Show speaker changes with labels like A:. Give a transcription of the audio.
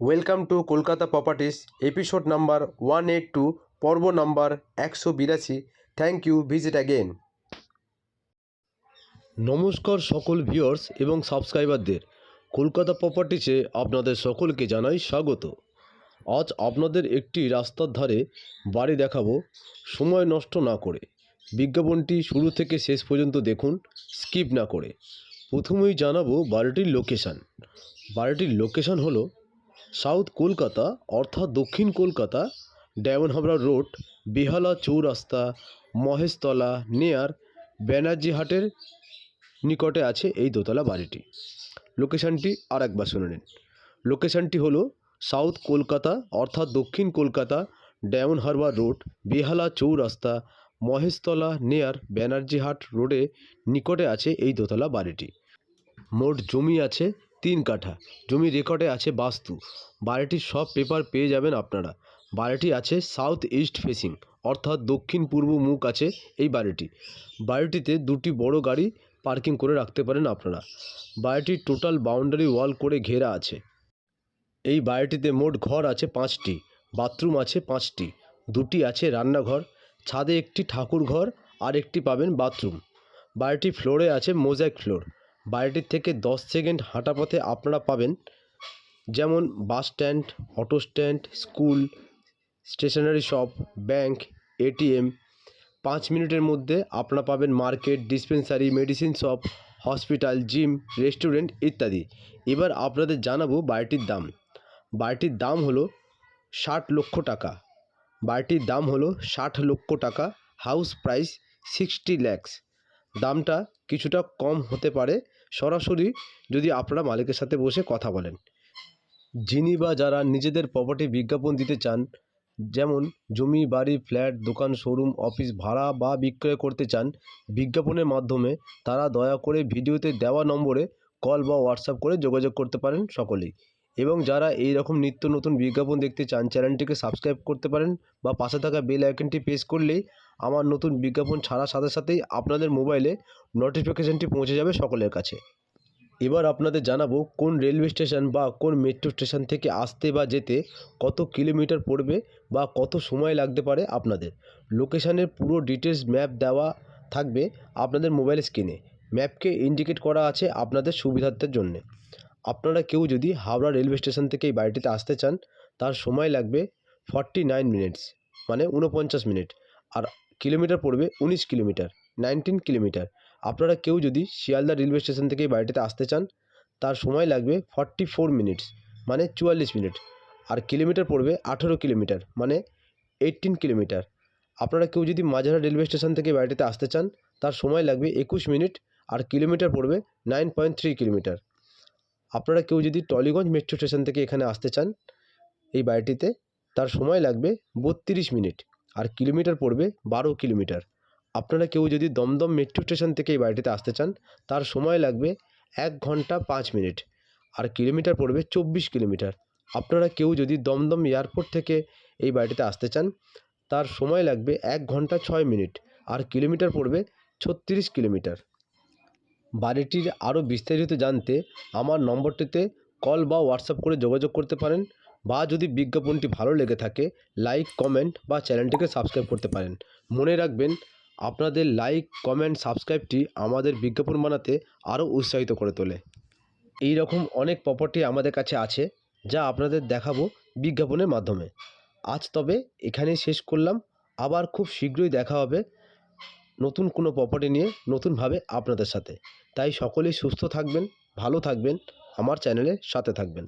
A: Welcome to Kolkata properties, episode number one eight two, পর্ব number একশো বিরাশি। Thank you, visit again নমস্কার সকল ভিউয়ার্স এবং সাবস্ক্রাইবারদের। কলকাতা প্রপার্টিসে আপনাদের সকলকে জানাই স্বাগত। আজ আপনাদের একটি রাস্তার ধারে বাড়ি দেখাবো, সময় নষ্ট না করে। বিজ্ঞাপনটি শুরু থেকে শেষ পর্যন্ত দেখুন, স্কিপ না করে। প্রথমেই জানাব বাড়িটির লোকেশান। বাড়িটির লোকেশান হলো সাউথ কলকাতা, অর্থাৎ দক্ষিণ কলকাতা ডায়মন্ড হাবড়া রোড, বেহালা চৌরাস্তা, মহেশতলা, নেয়ার, ব্যানার্জি হাটের নিকটে আছে এই দোতলা বাড়িটি। লোকেশানটি আর একবার শুনে নিন। লোকেশানটি হলো সাউথ কলকাতা, অর্থাৎ দক্ষিণ Kolkata Diamond Harbour Road, Behala Chowrasta, Maheshtala, near, Banerjee Hat রোডে নিকটে আছে এই দোতলা বাড়িটি। মোট জমি আছে তিন কাঠা। জমি রেকর্ডে আছে বাস্তু। বাড়িটির সব পেপার পেয়ে যাবেন আপনারা। বাড়িটি আছে সাউথ ইস্ট ফেসিং অর্থাৎ দক্ষিণ পূর্ব মুখ আছে এই বাড়িটি। বাড়িটিতে দুটি বড় গাড়ি পার্কিং করে রাখতে পারেন আপনারা। বাড়িটির টোটাল বাউন্ডারি ওয়াল করে ঘেরা আছে। এই বাড়িটিতে মোট ঘর আছে পাঁচটি বাথরুম আছে পাঁচটি, দুটি আছে রান্নাঘর, ছাদে একটি ঠাকুর ঘর আর একটি পাবেন বাথরুম বাড়িটি ফ্লোরে আছে মোজাইক ফ্লোর বাড়িটির থেকে দশ সেকেন্ড হাঁটা পথে আপনারা পাবেন যেমন bus stand, auto stand, school, stationery shop, bank ATM পাঁচ মিনিটের মধ্যে আপনারা পাবেন market, dispensary, medicine shop, hospital, gym, restaurant ইত্যাদি। এবার আপনাদের জানাব বাড়িটির দাম। বাড়িটির দাম হলো ষাট লক্ষ টাকা। বাড়িটির দাম হলো ষাট লক্ষ টাকা হাউস প্রাইস সিক্সটি ল্যাক্স দামটা কিছুটা কম হতে পারে সরাসরি যদি আপনারা মালিকের সাথে বসে কথা বলেন। যিনি বা যারা নিজেদের প্রপার্টি বিজ্ঞাপন দিতে চান, যেমন জমি, বাড়ি ফ্ল্যাট দোকান শোরুম অফিস ভাড়া বা বিক্রয় করতে চান, বিজ্ঞাপনের মাধ্যমে তারা দয়া করে ভিডিওতে দেওয়া নম্বরে কল বা হোয়াটসঅ্যাপ করে যোগাযোগ করতে পারেন সকলেই। এবং যারা এই রকম নিত্য নতুন বিজ্ঞাপন দেখতে চান, চ্যানেলটিকে সাবস্ক্রাইব করতে পারেন বা পাশে থাকা বেল আইকনটি প্রেস করলেই আমার নতুন বিজ্ঞাপন ছাড়ার সাথে সাথেই আপনাদের মোবাইলে নোটিফিকেশানটি পৌঁছে যাবে সকলের কাছে। এবার আপনাদের জানাব কোন রেলওয়ে স্টেশন বা কোন মেট্রো স্টেশন থেকে আসতে বা যেতে কত কিলোমিটার পড়বে বা কত সময় লাগতে পারে আপনাদের। লোকেশানের পুরো ডিটেলস ম্যাপ দেওয়া থাকবে আপনাদের মোবাইল স্ক্রিনে। ম্যাপকে ইন্ডিকেট করা আছে আপনাদের সুবিধার্থের জন্যে। আপনারা কেউ যদি হাওড়া রেলওয়ে স্টেশন থেকে এই বাড়িটিতে আসতে চান, তার সময় লাগবে ফর্টি নাইন মিনিটস মানে উনপঞ্চাশ মিনিট। আর কিলোমিটার পড়বে উনিশ কিলোমিটার, নাইনটিন কিলোমিটার। আপনারা কেউ যদি শিয়ালদা রেলওয়ে স্টেশন থেকে এই বাড়িটিতে আসতে চান, তার সময় লাগবে ফর্টি ফোর মিনিটস মানে চুয়াল্লিশ মিনিট। আর কিলোমিটার পড়বে আঠেরো কিলোমিটার মানে এইটিন কিলোমিটার। আপনারা কেউ যদি মাঝারা রেলওয়ে স্টেশন থেকে বাড়িটিতে আসতে চান, তার সময় লাগবে একুশ মিনিট, আর কিলোমিটার পড়বে নাইন পয়েন্ট থ্রি কিলোমিটার। আপনারা কেউ যদি টলিগঞ্জ মেট্রো স্টেশন থেকে এখানে আসতে চান, এই বাড়িটিতে, তার সময় লাগবে বত্রিশ মিনিট আর কিলোমিটার পড়বে বারো কিলোমিটার। আপনারা কেউ যদি দমদম মেট্রো স্টেশন থেকে এই বাড়িটিতে আসতে চান, তার সময় লাগবে এক ঘণ্টা পাঁচ মিনিট আর কিলোমিটার পড়বে চব্বিশ কিলোমিটার। আপনারা কেউ যদি দমদম এয়ারপোর্ট থেকে এই বাড়িটিতে আসতে চান, তার সময় লাগবে এক ঘণ্টা ছয় মিনিট আর কিলোমিটার পড়বে ছত্রিশ কিলোমিটার। বাড়িটির আরও বিস্তারিত জানতে আমার নম্বরটিতে কল বা হোয়াটসঅ্যাপ করে যোগাযোগ করতে পারেন বা যদি বিজ্ঞাপনটি ভালো লেগে থাকে, লাইক, কমেন্ট বা চ্যানেলটিকে সাবস্ক্রাইব করতে পারেন। মনে রাখবেন, আপনাদের লাইক, কমেন্ট, সাবস্ক্রাইবটি আমাদের বিজ্ঞাপন বানাতে আরও উৎসাহিত করে তোলে। এই রকম অনেক প্রপার্টি আমাদের কাছে আছে যা আপনাদের দেখাবো বিজ্ঞাপনের মাধ্যমে। আজ তবে এখানেই শেষ করলাম। আবার খুব শীঘ্রই দেখা হবে। নতুন কোনো প্রপার্টি নিয়ে নতুনভাবে আপনাদের সাথে। তাই সকলেই সুস্থ থাকবেন, ভালো থাকবেন, আমার চ্যানেলের সাথে থাকবেন।